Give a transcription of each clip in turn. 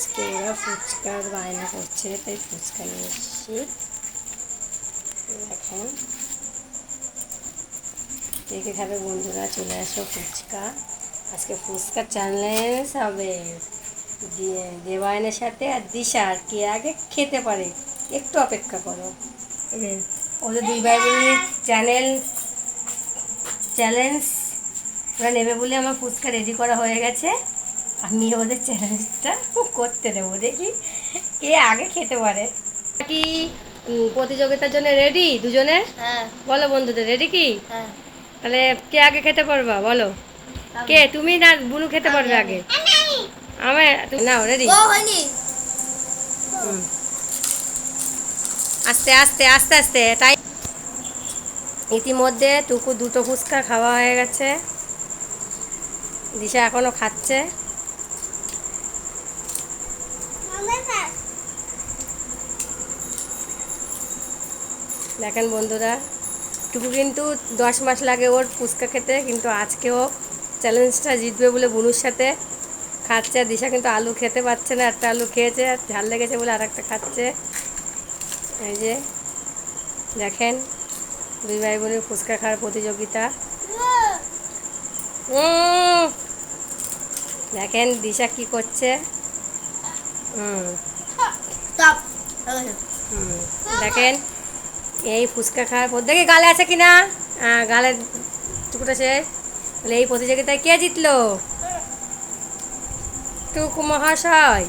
আজকে ওরা ফুচকার বায়না করছে, তাই ফুচকা নিয়ে এসেছি। কে কে খাবে বন্ধুরা, চলে আসো ফুচকা। আজকে ফুচকার চ্যালেঞ্জ হবে। দিয়ে দেবায়নের সাথে আর দিশার কে আগে খেতে পারে। একটু অপেক্ষা করো। ওদের দুই ভাই বোনের চ্যানেল চ্যালেঞ্জ ওরা নেবে বলে আমার ফুচকা রেডি করা হয়ে গেছে। আমি ওদের চ্যালেঞ্জটা করতে দেবো দেখি কে আগে খেতে পারে। কি প্রতিযোগিতার জন্য রেডি দুজনে? হ্যাঁ। বলো বন্ধুদের রেডি কি? হ্যাঁ। তাহলে কে আগে খেতে পারবা বলো। কে তুমি না বুনু খেতে পারবে আগে? আমি তুমি নাও রেডি ও আস্তে আস্তে আস্তে আস্তে তাই। ইতিমধ্যে টুকু দুটো ফুচকা খাওয়া হয়ে গেছে। দিশা এখনও খাচ্ছে। দেখেন বন্ধুরা টুকু কিন্তু দশ মাস লাগে ওর ফুচকা খেতে কিন্তু আজকেও চ্যালেঞ্জটা জিতবে বলে বুনুর সাথে খাচ্ছে। আর দিশা কিন্তু আলু খেতে পারছে না একটা আলু খেয়েছে আর ঝাল লেগেছে বলে আর একটা খাচ্ছে। এই যে দেখেন দুই ভাই বোনের ফুচকা খাওয়ার প্রতিযোগিতা। দেখেন দিশা কি করছে। হুম হুম, দেখেন এই ফুচকা খাওয়ার পর দেখি গালে আছে কিনা? হ্যাঁ গালের টুকুটা সে। তাহলে এই প্রতিযোগিতায় কে জিতলো? টুকু মহাশয়।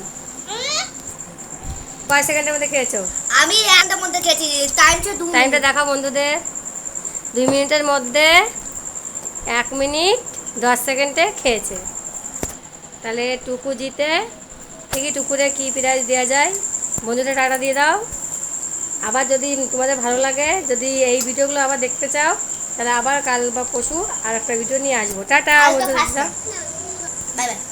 কয় সেকেন্ডের মধ্যে খেয়েছো? আমি একটার মধ্যে খেয়েছি টাইমটা দু টাইমটা দেখা বন্ধুদের। দুই মিনিটের মধ্যে এক মিনিট দশ সেকেন্ডে খেয়েছে। তাহলে টুকু জিতে ঠিকই টুকুরে কি প্রাইজ দেওয়া যায়? বন্ধুদের টাটা দিয়ে দাও। আবার যদি তোমাদের ভালো লাগে যদি এই ভিডিওগুলো আবার দেখতে চাও তাহলে আবার কাল বা পশু আর একটা ভিডিও নিয়ে আসব। Tata bye bye.